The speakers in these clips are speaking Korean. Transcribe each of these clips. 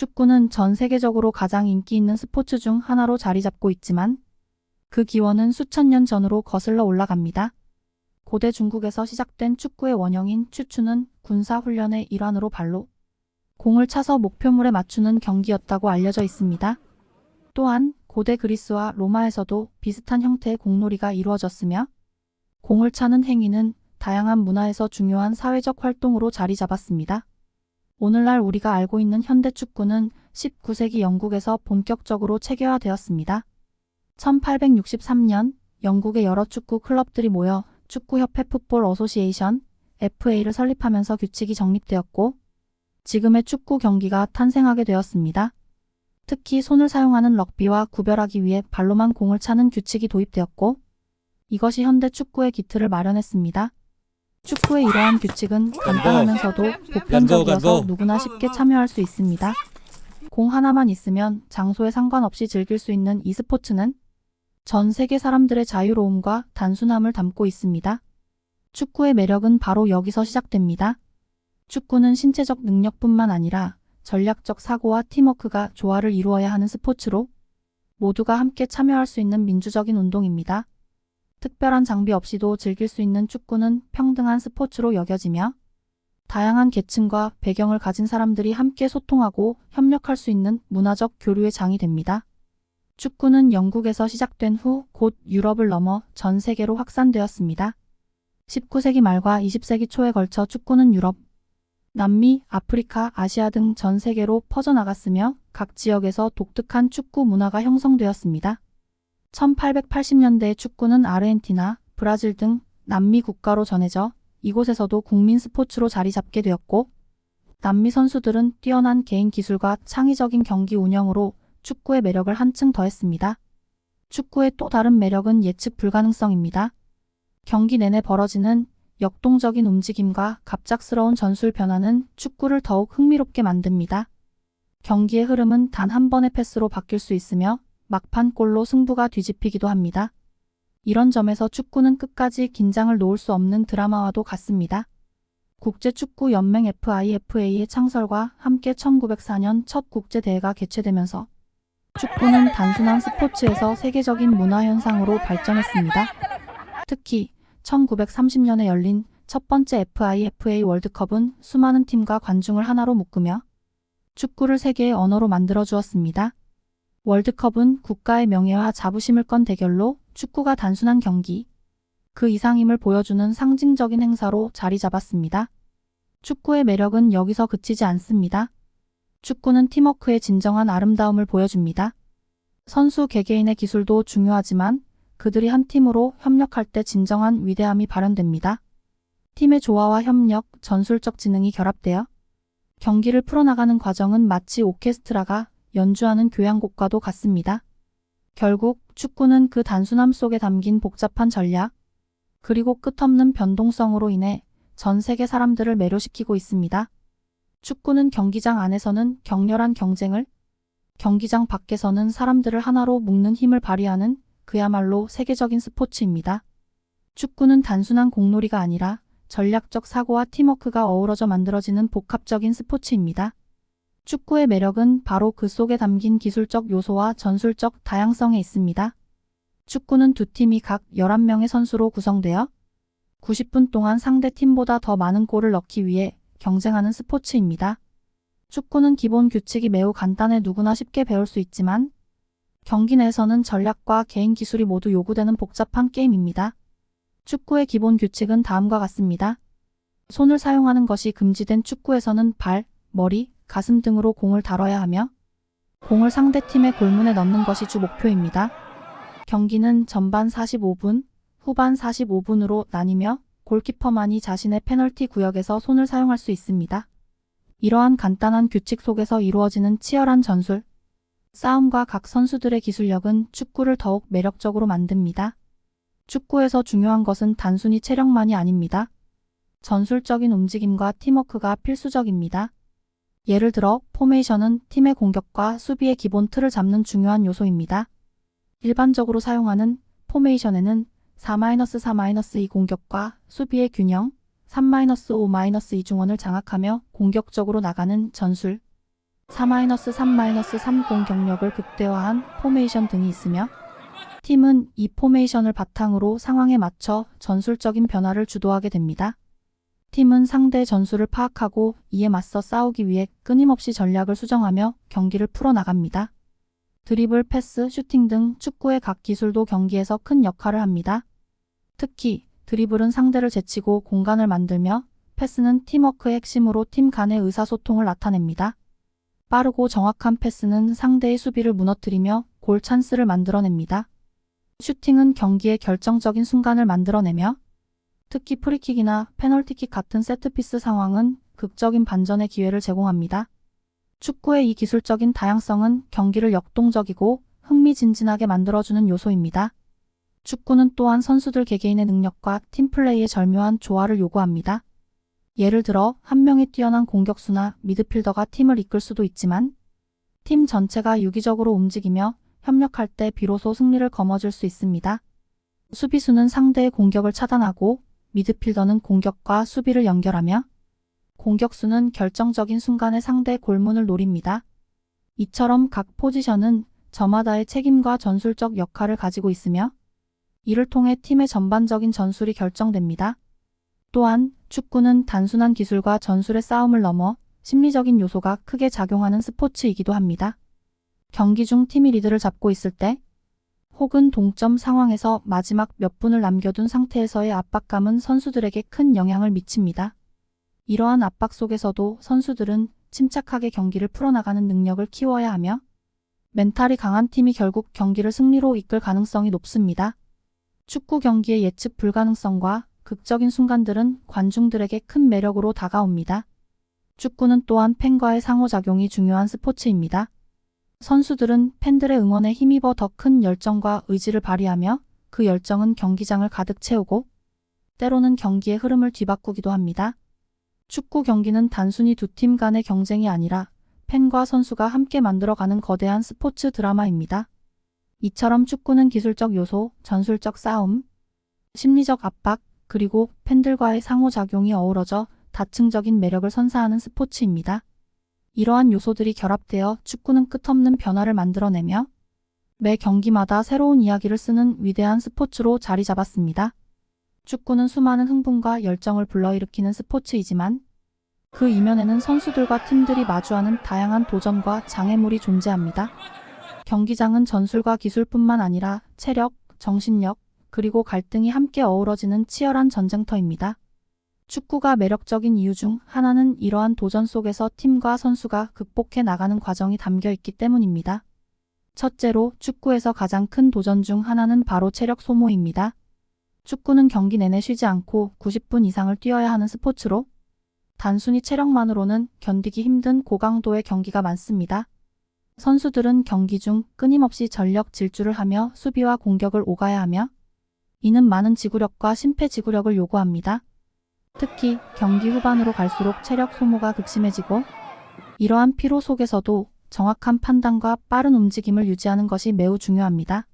축구는 전 세계적으로 가장 인기 있는 스포츠 중 하나로 자리 잡고 있지만 그 기원은 수천 년 전으로 거슬러 올라갑니다. 고대 중국에서 시작된 축구의 원형인 추추는 군사 훈련의 일환으로 발로 공을 차서 목표물에 맞추는 경기였다고 알려져 있습니다. 또한 고대 그리스와 로마에서도 비슷한 형태의 공놀이가 이루어졌으며 공을 차는 행위는 다양한 문화에서 중요한 사회적 활동으로 자리 잡았습니다. 오늘날 우리가 알고 있는 현대 축구는 19세기 영국에서 본격적으로 체계화되었습니다. 1863년 영국의 여러 축구 클럽들이 모여 축구협회 풋볼 어소시에이션 FA를 설립하면서 규칙이 정립되었고 지금의 축구 경기가 탄생하게 되었습니다. 특히 손을 사용하는 럭비와 구별하기 위해 발로만 공을 차는 규칙이 도입되었고 이것이 현대 축구의 기틀을 마련했습니다. 축구의 이러한 규칙은 간단하면서도 보편적이어서. 누구나 쉽게 참여할 수 있습니다. 공 하나만 있으면 장소에 상관없이 즐길 수 있는 이 스포츠는 전 세계 사람들의 자유로움과 단순함을 담고 있습니다. 축구의 매력은 바로 여기서 시작됩니다. 축구는 신체적 능력뿐만 아니라 전략적 사고와 팀워크가 조화를 이루어야 하는 스포츠로 모두가 함께 참여할 수 있는 민주적인 운동입니다. 특별한 장비 없이도 즐길 수 있는 축구는 평등한 스포츠로 여겨지며 다양한 계층과 배경을 가진 사람들이 함께 소통하고 협력할 수 있는 문화적 교류의 장이 됩니다. 축구는 영국에서 시작된 후 곧 유럽을 넘어 전 세계로 확산되었습니다. 19세기 말과 20세기 초에 걸쳐 축구는 유럽, 남미, 아프리카, 아시아 등 전 세계로 퍼져나갔으며 각 지역에서 독특한 축구 문화가 형성되었습니다. 1880년대 축구는 아르헨티나, 브라질 등 남미 국가로 전해져 이곳에서도 국민 스포츠로 자리 잡게 되었고 남미 선수들은 뛰어난 개인 기술과 창의적인 경기 운영으로 축구의 매력을 한층 더했습니다. 축구의 또 다른 매력은 예측 불가능성입니다. 경기 내내 벌어지는 역동적인 움직임과 갑작스러운 전술 변화는 축구를 더욱 흥미롭게 만듭니다. 경기의 흐름은 단 한 번의 패스로 바뀔 수 있으며 막판 골로 승부가 뒤집히기도 합니다. 이런 점에서 축구는 끝까지 긴장을 놓을 수 없는 드라마와도 같습니다. 국제축구연맹 FIFA의 창설과 함께 1904년 첫 국제대회가 개최되면서 축구는 단순한 스포츠에서 세계적인 문화현상으로 발전했습니다. 특히 1930년에 열린 첫 번째 FIFA 월드컵은 수많은 팀과 관중을 하나로 묶으며 축구를 세계의 언어로 만들어 주었습니다. 월드컵은 국가의 명예와 자부심을 건 대결로 축구가 단순한 경기, 그 이상임을 보여주는 상징적인 행사로 자리 잡았습니다. 축구의 매력은 여기서 그치지 않습니다. 축구는 팀워크의 진정한 아름다움을 보여줍니다. 선수 개개인의 기술도 중요하지만 그들이 한 팀으로 협력할 때 진정한 위대함이 발현됩니다. 팀의 조화와 협력, 전술적 지능이 결합되어 경기를 풀어나가는 과정은 마치 오케스트라가 연주하는 교향곡과도 같습니다. 결국 축구는 그 단순함 속에 담긴 복잡한 전략, 그리고 끝없는 변동성으로 인해 전 세계 사람들을 매료시키고 있습니다. 축구는 경기장 안에서는 격렬한 경쟁을, 경기장 밖에서는 사람들을 하나로 묶는 힘을 발휘하는 그야말로 세계적인 스포츠입니다. 축구는 단순한 공놀이가 아니라 전략적 사고와 팀워크가 어우러져 만들어지는 복합적인 스포츠입니다. 축구의 매력은 바로 그 속에 담긴 기술적 요소와 전술적 다양성에 있습니다. 축구는 두 팀이 각 11명의 선수로 구성되어 90분 동안 상대 팀보다 더 많은 골을 넣기 위해 경쟁하는 스포츠입니다. 축구는 기본 규칙이 매우 간단해 누구나 쉽게 배울 수 있지만 경기 내에서는 전략과 개인 기술이 모두 요구되는 복잡한 게임입니다. 축구의 기본 규칙은 다음과 같습니다. 손을 사용하는 것이 금지된 축구에서는 발, 머리, 가슴 등으로 공을 다뤄야 하며 공을 상대 팀의 골문에 넣는 것이 주 목표입니다. 경기는 전반 45분, 후반 45분으로 나뉘며 골키퍼만이 자신의 페널티 구역에서 손을 사용할 수 있습니다. 이러한 간단한 규칙 속에서 이루어지는 치열한 전술, 싸움과 각 선수들의 기술력은 축구를 더욱 매력적으로 만듭니다. 축구에서 중요한 것은 단순히 체력만이 아닙니다. 전술적인 움직임과 팀워크가 필수적입니다. 예를 들어 포메이션은 팀의 공격과 수비의 기본 틀을 잡는 중요한 요소입니다. 일반적으로 사용하는 포메이션에는 4-4-2 공격과 수비의 균형, 3-5-2 중원을 장악하며 공격적으로 나가는 전술, 4-3-3-30 경력을 극대화한 포메이션 등이 있으며 팀은 이 포메이션을 바탕으로 상황에 맞춰 전술적인 변화를 주도하게 됩니다. 팀은 상대의 전술을 파악하고 이에 맞서 싸우기 위해 끊임없이 전략을 수정하며 경기를 풀어나갑니다. 드리블, 패스, 슈팅 등 축구의 각 기술도 경기에서 큰 역할을 합니다. 특히 드리블은 상대를 제치고 공간을 만들며 패스는 팀워크의 핵심으로 팀 간의 의사소통을 나타냅니다. 빠르고 정확한 패스는 상대의 수비를 무너뜨리며 골 찬스를 만들어냅니다. 슈팅은 경기의 결정적인 순간을 만들어내며 특히 프리킥이나 페널티킥 같은 세트피스 상황은 극적인 반전의 기회를 제공합니다. 축구의 이 기술적인 다양성은 경기를 역동적이고 흥미진진하게 만들어주는 요소입니다. 축구는 또한 선수들 개개인의 능력과 팀플레이의 절묘한 조화를 요구합니다. 예를 들어 한 명의 뛰어난 공격수나 미드필더가 팀을 이끌 수도 있지만 팀 전체가 유기적으로 움직이며 협력할 때 비로소 승리를 거머쥘 수 있습니다. 수비수는 상대의 공격을 차단하고 미드필더는 공격과 수비를 연결하며 공격수는 결정적인 순간에 상대의 골문을 노립니다. 이처럼 각 포지션은 저마다의 책임과 전술적 역할을 가지고 있으며 이를 통해 팀의 전반적인 전술이 결정됩니다. 또한 축구는 단순한 기술과 전술의 싸움을 넘어 심리적인 요소가 크게 작용하는 스포츠이기도 합니다. 경기 중 팀이 리드를 잡고 있을 때 혹은 동점 상황에서 마지막 몇 분을 남겨둔 상태에서의 압박감은 선수들에게 큰 영향을 미칩니다. 이러한 압박 속에서도 선수들은 침착하게 경기를 풀어나가는 능력을 키워야 하며 멘탈이 강한 팀이 결국 경기를 승리로 이끌 가능성이 높습니다. 축구 경기의 예측 불가능성과 극적인 순간들은 관중들에게 큰 매력으로 다가옵니다. 축구는 또한 팬과의 상호작용이 중요한 스포츠입니다. 선수들은 팬들의 응원에 힘입어 더 큰 열정과 의지를 발휘하며 그 열정은 경기장을 가득 채우고 때로는 경기의 흐름을 뒤바꾸기도 합니다. 축구 경기는 단순히 두 팀 간의 경쟁이 아니라 팬과 선수가 함께 만들어가는 거대한 스포츠 드라마입니다. 이처럼 축구는 기술적 요소, 전술적 싸움, 심리적 압박, 그리고 팬들과의 상호작용이 어우러져 다층적인 매력을 선사하는 스포츠입니다. 이러한 요소들이 결합되어 축구는 끝없는 변화를 만들어내며 매 경기마다 새로운 이야기를 쓰는 위대한 스포츠로 자리 잡았습니다. 축구는 수많은 흥분과 열정을 불러일으키는 스포츠이지만 그 이면에는 선수들과 팀들이 마주하는 다양한 도전과 장애물이 존재합니다. 경기장은 전술과 기술뿐만 아니라 체력, 정신력, 그리고 갈등이 함께 어우러지는 치열한 전쟁터입니다. 축구가 매력적인 이유 중 하나는 이러한 도전 속에서 팀과 선수가 극복해 나가는 과정이 담겨 있기 때문입니다. 첫째로 축구에서 가장 큰 도전 중 하나는 바로 체력 소모입니다. 축구는 경기 내내 쉬지 않고 90분 이상을 뛰어야 하는 스포츠로 단순히 체력만으로는 견디기 힘든 고강도의 경기가 많습니다. 선수들은 경기 중 끊임없이 전력 질주를 하며 수비와 공격을 오가야 하며 이는 많은 지구력과 심폐지구력을 요구합니다. 특히 경기 후반으로 갈수록 체력 소모가 극심해지고 이러한 피로 속에서도 정확한 판단과 빠른 움직임을 유지하는 것이 매우 중요합니다.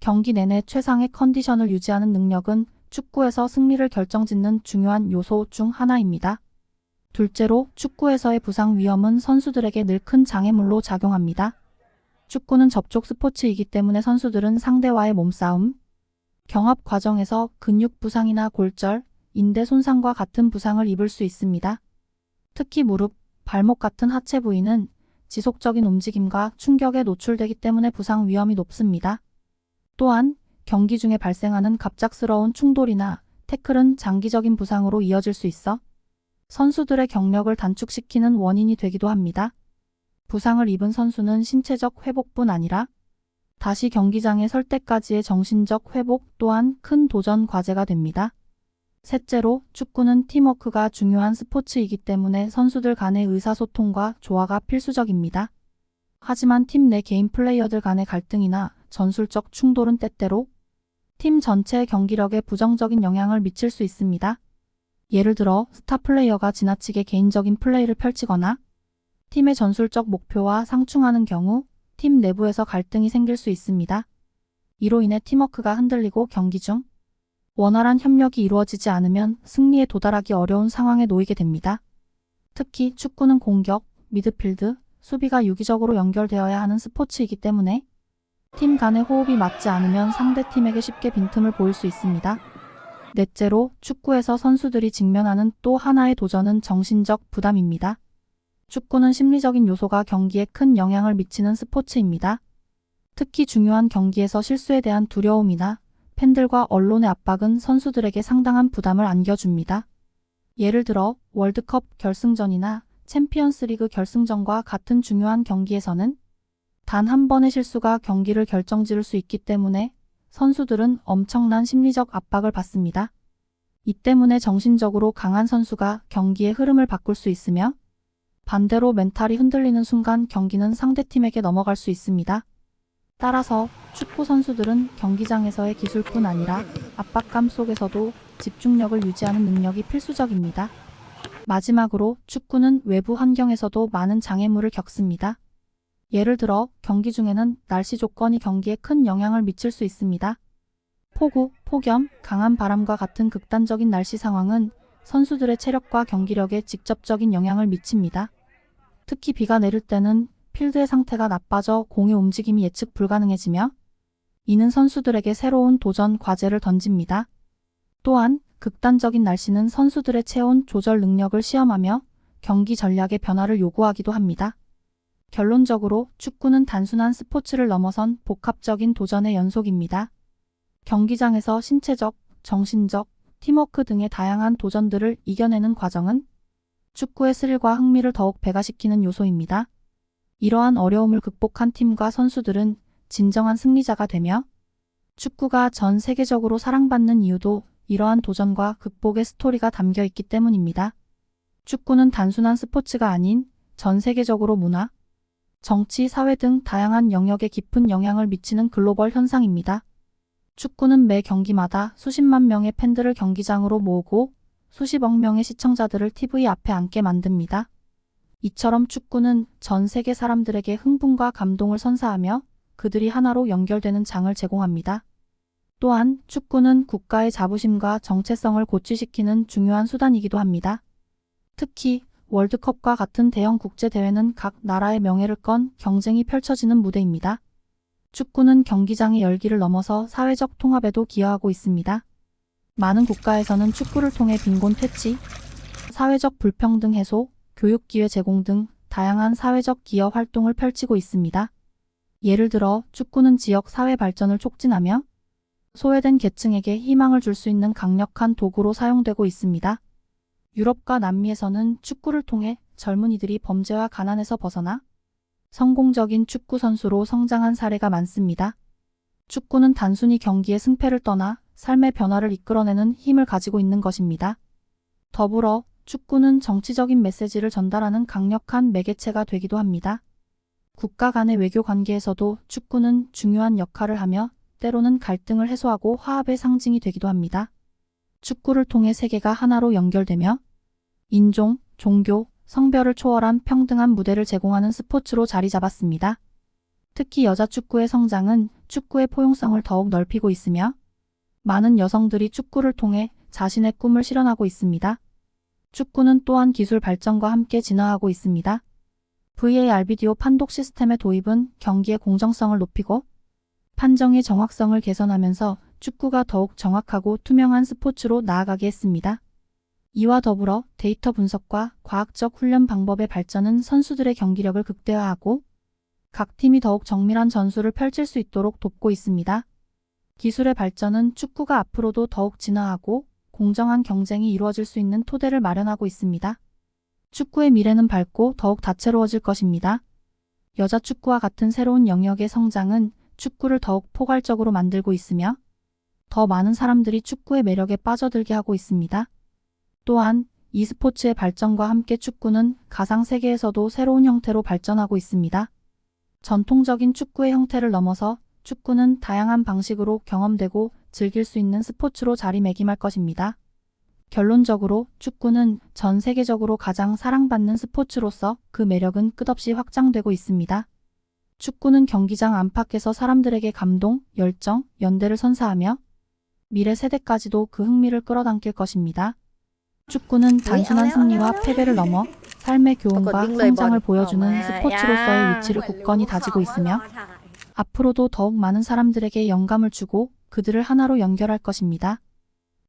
경기 내내 최상의 컨디션을 유지하는 능력은 축구에서 승리를 결정짓는 중요한 요소 중 하나입니다. 둘째로 축구에서의 부상 위험은 선수들에게 늘 큰 장애물로 작용합니다. 축구는 접촉 스포츠이기 때문에 선수들은 상대와의 몸싸움, 경합 과정에서 근육 부상이나 골절, 인대 손상과 같은 부상을 입을 수 있습니다. 특히 무릎, 발목 같은 하체 부위는 지속적인 움직임과 충격에 노출되기 때문에 부상 위험이 높습니다. 또한 경기 중에 발생하는 갑작스러운 충돌이나 태클은 장기적인 부상으로 이어질 수 있어 선수들의 경력을 단축시키는 원인이 되기도 합니다. 부상을 입은 선수는 신체적 회복뿐 아니라 다시 경기장에 설 때까지의 정신적 회복 또한 큰 도전 과제가 됩니다. 셋째로 축구는 팀워크가 중요한 스포츠이기 때문에 선수들 간의 의사소통과 조화가 필수적입니다. 하지만 팀 내 개인 플레이어들 간의 갈등이나 전술적 충돌은 때때로 팀 전체의 경기력에 부정적인 영향을 미칠 수 있습니다. 예를 들어 스타 플레이어가 지나치게 개인적인 플레이를 펼치거나 팀의 전술적 목표와 상충하는 경우 팀 내부에서 갈등이 생길 수 있습니다. 이로 인해 팀워크가 흔들리고 경기 중 원활한 협력이 이루어지지 않으면 승리에 도달하기 어려운 상황에 놓이게 됩니다. 특히 축구는 공격, 미드필드, 수비가 유기적으로 연결되어야 하는 스포츠이기 때문에 팀 간의 호흡이 맞지 않으면 상대 팀에게 쉽게 빈틈을 보일 수 있습니다. 넷째로 축구에서 선수들이 직면하는 또 하나의 도전은 정신적 부담입니다. 축구는 심리적인 요소가 경기에 큰 영향을 미치는 스포츠입니다. 특히 중요한 경기에서 실수에 대한 두려움이나 팬들과 언론의 압박은 선수들에게 상당한 부담을 안겨줍니다. 예를 들어 월드컵 결승전이나 챔피언스리그 결승전과 같은 중요한 경기에서는 단 한 번의 실수가 경기를 결정지을 수 있기 때문에 선수들은 엄청난 심리적 압박을 받습니다. 이 때문에 정신적으로 강한 선수가 경기의 흐름을 바꿀 수 있으며 반대로 멘탈이 흔들리는 순간 경기는 상대팀에게 넘어갈 수 있습니다. 따라서 축구 선수들은 경기장에서의 기술뿐 아니라 압박감 속에서도 집중력을 유지하는 능력이 필수적입니다. 마지막으로 축구는 외부 환경에서도 많은 장애물을 겪습니다. 예를 들어 경기 중에는 날씨 조건이 경기에 큰 영향을 미칠 수 있습니다. 폭우, 폭염, 강한 바람과 같은 극단적인 날씨 상황은 선수들의 체력과 경기력에 직접적인 영향을 미칩니다. 특히 비가 내릴 때는 필드의 상태가 나빠져 공의 움직임이 예측 불가능해지며 이는 선수들에게 새로운 도전 과제를 던집니다. 또한 극단적인 날씨는 선수들의 체온 조절 능력을 시험하며 경기 전략의 변화를 요구하기도 합니다. 결론적으로 축구는 단순한 스포츠를 넘어선 복합적인 도전의 연속입니다. 경기장에서 신체적, 정신적, 팀워크 등의 다양한 도전들을 이겨내는 과정은 축구의 스릴과 흥미를 더욱 배가시키는 요소입니다. 이러한 어려움을 극복한 팀과 선수들은 진정한 승리자가 되며 축구가 전 세계적으로 사랑받는 이유도 이러한 도전과 극복의 스토리가 담겨 있기 때문입니다. 축구는 단순한 스포츠가 아닌 전 세계적으로 문화, 정치, 사회 등 다양한 영역에 깊은 영향을 미치는 글로벌 현상입니다. 축구는 매 경기마다 수십만 명의 팬들을 경기장으로 모으고 수십억 명의 시청자들을 TV 앞에 앉게 만듭니다. 이처럼 축구는 전 세계 사람들에게 흥분과 감동을 선사하며 그들이 하나로 연결되는 장을 제공합니다. 또한 축구는 국가의 자부심과 정체성을 고취시키는 중요한 수단이기도 합니다. 특히 월드컵과 같은 대형 국제대회는 각 나라의 명예를 건 경쟁이 펼쳐지는 무대입니다. 축구는 경기장의 열기를 넘어서 사회적 통합에도 기여하고 있습니다. 많은 국가에서는 축구를 통해 빈곤 퇴치, 사회적 불평등 해소, 교육 기회 제공 등 다양한 사회적 기여 활동을 펼치고 있습니다. 예를 들어 축구는 지역 사회 발전을 촉진하며 소외된 계층에게 희망을 줄 수 있는 강력한 도구로 사용되고 있습니다. 유럽과 남미에서는 축구를 통해 젊은이들이 범죄와 가난에서 벗어나 성공적인 축구 선수로 성장한 사례가 많습니다. 축구는 단순히 경기의 승패를 떠나 삶의 변화를 이끌어내는 힘을 가지고 있는 것입니다. 더불어 축구는 정치적인 메시지를 전달하는 강력한 매개체가 되기도 합니다. 국가 간의 외교 관계에서도 축구는 중요한 역할을 하며 때로는 갈등을 해소하고 화합의 상징이 되기도 합니다. 축구를 통해 세계가 하나로 연결되며 인종, 종교, 성별을 초월한 평등한 무대를 제공하는 스포츠로 자리 잡았습니다. 특히 여자 축구의 성장은 축구의 포용성을 더욱 넓히고 있으며 많은 여성들이 축구를 통해 자신의 꿈을 실현하고 있습니다. 축구는 또한 기술 발전과 함께 진화하고 있습니다. VAR 비디오 판독 시스템의 도입은 경기의 공정성을 높이고 판정의 정확성을 개선하면서 축구가 더욱 정확하고 투명한 스포츠로 나아가게 했습니다. 이와 더불어 데이터 분석과 과학적 훈련 방법의 발전은 선수들의 경기력을 극대화하고 각 팀이 더욱 정밀한 전술을 펼칠 수 있도록 돕고 있습니다. 기술의 발전은 축구가 앞으로도 더욱 진화하고 공정한 경쟁이 이루어질 수 있는 토대를 마련하고 있습니다. 축구의 미래는 밝고 더욱 다채로워질 것입니다. 여자 축구와 같은 새로운 영역의 성장은 축구를 더욱 포괄적으로 만들고 있으며 더 많은 사람들이 축구의 매력에 빠져들게 하고 있습니다. 또한 e스포츠의 발전과 함께 축구는 가상 세계에서도 새로운 형태로 발전하고 있습니다. 전통적인 축구의 형태를 넘어서 축구는 다양한 방식으로 경험되고 즐길 수 있는 스포츠로 자리매김할 것입니다. 결론적으로 축구는 전 세계적으로 가장 사랑받는 스포츠로서 그 매력은 끝없이 확장되고 있습니다. 축구는 경기장 안팎에서 사람들에게 감동, 열정, 연대를 선사하며 미래 세대까지도 그 흥미를 끌어당길 것입니다. 축구는 단순한 승리와 패배를 넘어 삶의 교훈과 성장을 보여주는 스포츠로서의 위치를 굳건히 다지고 있으며 앞으로도 더욱 많은 사람들에게 영감을 주고 그들을 하나로 연결할 것입니다.